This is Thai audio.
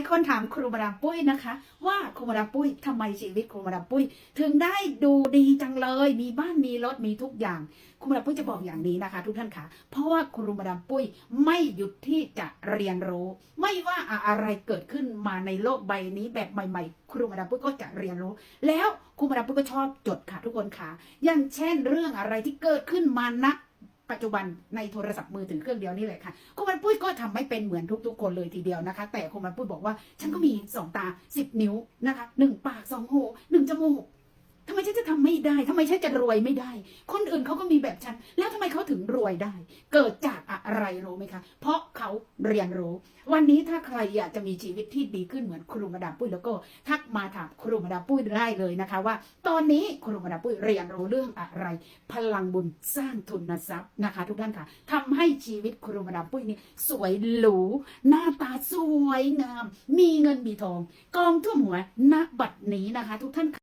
มีคนถามครูมาดามปุ้ยนะคะ ว่าครูมาดามปุ้ยทำไมชีวิตครูมาดามปุ้ย ถึงได้ดูดีจังเลย มีบ้านมีรถมีทุกอย่างครูมาดามปุ้ยจะบอกอย่างนี้นะคะ ทุกท่านค่ะเพราะว่าครูมาดามปุ้ยไม่หยุดที่จะเรียนรู้ ไม่ว่าอะไรเกิดขึ้นมาในโลกใบนี้แบบใหม่ ๆ ครูมาดามปุ้ยก็จะเรียนรู้ แล้วครูมาดามปุ้ยก็ชอบจดค่ะทุกคนค่ะ อย่างเช่นเรื่องอะไรที่เกิดขึ้นมาณ ปัจจุบันในโทรศัพท์มือถือเครื่องเดียวนี่แหละค่ะคุณมันปุ้ยก็ทำไม่เป็นเหมือนทุก ๆ คนเลยทีเดียวนะคะ แต่คุณมันปุ้ยบอกว่า ฉันก็มีสองตาสิบนิ้วนะคะหนึ่งปากสองหูหนึ่งจมูกทำไมฉันจะทำไม่ได้ทำไมฉันจะรวยไม่ได้ คนอื่นเขาก็มีแบบฉัน แล้วทำไมเขาถึงรวยได้ เกิดจาก อะไรรู้ไหมคะ เพราะเขาเรียนรู้ วันนี้ถ้าใครอยากจะมีชีวิตที่ดีขึ้นเหมือนครูมาดามปุ้ยแล้วก็ทักมาถามครูมาดามปุ้ยได้เลยนะคะ ว่า ตอนนี้ครูมาดามปุ้ยเรียนรู้เรื่องอะไร พลังบุญสร้างทุนทรัพย์นะคะ ทุกท่านค่ะทำให้ชีวิตครูมาดามปุ้ยนี่สวยหรูหน้าตาสวยงาม มีเงินมีทอง กองท่วหัวณบัดนี้นะคะ ทุกท่านค่ะ